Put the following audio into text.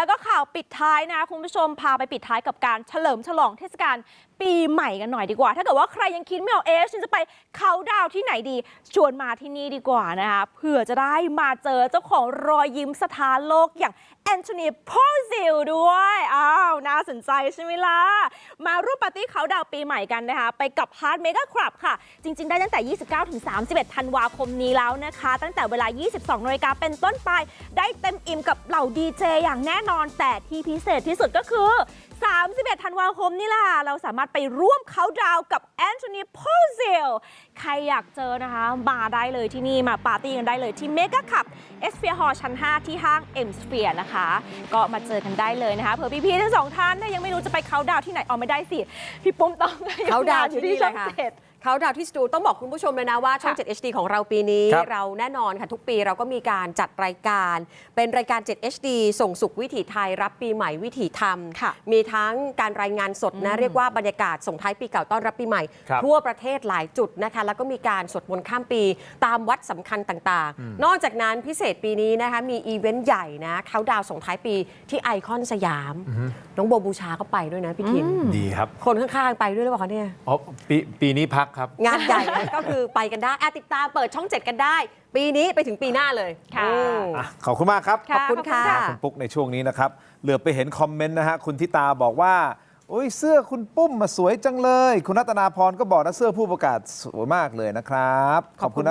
แล้วก็ข่าวปิดท้ายนะคุณผู้ชมพาไปปิดท้ายกับการเฉลิมฉลองเทศกาล ปีใหม่กันหน่อยดีกว่า ถ้าเกิดว่าใครยังคิดไม่ออกเอ๊ะฉันจะไปเขาดาวที่ไหนดี ชวนมาที่นี่ดีกว่านะคะเผื่อจะได้มาเจอเจ้าของรอยยิ้มสถานโลกอย่างแอนโทนีโพซิลด้วย อ้าว น่าสนใจใช่ไหมล่ะ มาร่วมปาร์ตี้เขาดาวปีใหม่กันนะคะ ไปกับฮาร์ดเมกาคลับค่ะ จริง ๆ ได้ตั้งแต่ 29ถึง31 ธันวาคมนี้แล้วนะคะ ตั้งแต่เวลา 22นาฬิกาเป็นต้นไป ได้เต็มอิ่มกับเหล่าดีเจอย่างแน่นอนแต่ที่พิเศษที่สุดก็คือ 31 ธันวาคมนี่ล่ะ เราสามารถไปร่วมเขาน์ดาวน์กับแอนโทนีโพซิลใครอยากเจอนะคะ มาได้เลยที่นี่มาปาร์ตี้กันได้เลยที่เมก a คับเอสเฟียร์ฮอลชั้น 5 ที่ห้างเอ็มสเฟียร์นะคะ ก็มาเจอกันได้เลยนะคะเผื่อพี่ๆทั้งสองท่านถ้ายังไม่รู้จะไปเขาน์ดาวน์ที่ไหนเอาไม่ได้สิ พี่ปุ้มต้องเขาดาวน์อยู่ที่ที่นี่ช่องเลยค่ะ เจ็ดเขาดาวน์ที่สตูต้องบอกคุณผู้ชมเลยนะว่าช่องค่ะ7 HD ของเราปีนี้ ครับเราแน่นอนค่ะทุกปีเราก็มีการจัดรายการ เป็นรายการ 7 HD ส่งสุขวิถีไทยรับปีใหม่วิถีธรรม ค่ะมีทั้งการรายงานสดนะ เรียกว่าบรรยากาศส่งท้ายปีเก่าต้อนรับปีใหม่ ครับ ทั่วประเทศหลายจุดนะคะ แล้วก็มีการสวดมนต์ข้ามปีตามวัดสำคัญต่างๆ นอกจากนั้นพิเศษปีนี้นะคะมีอีเวนต์ใหญ่นะเขาดาวน์ส่งท้ายปีที่ไอคอนสยามน้องโบบูชาก็ไปด้วยนะพี่ทินดีครับ คนข้างๆไปด้วยหรือเปล่าคะเนี่ย อ๋อปีปีนี้พักครับ งานใหญ่ก็คือไปกันได้อะติดตามเปิดช่อง7กันได้ ปีนี้ไปถึงปีหน้าเลยค่ะ อืม อะขอบคุณมากครับค่ะขอบคุณค่ะคุณปุ๊กในช่วงนี้นะครับ เหลือไปเห็นคอมเมนต์นะฮะ คุณทิตาบอกว่า โอ้ยเสื้อคุณปุ้มมาสวยจังเลย คุณรัตนาพรก็บอกนะเสื้อผู้ประกาศสวยมากเลยนะครับ ขอบคุณนะ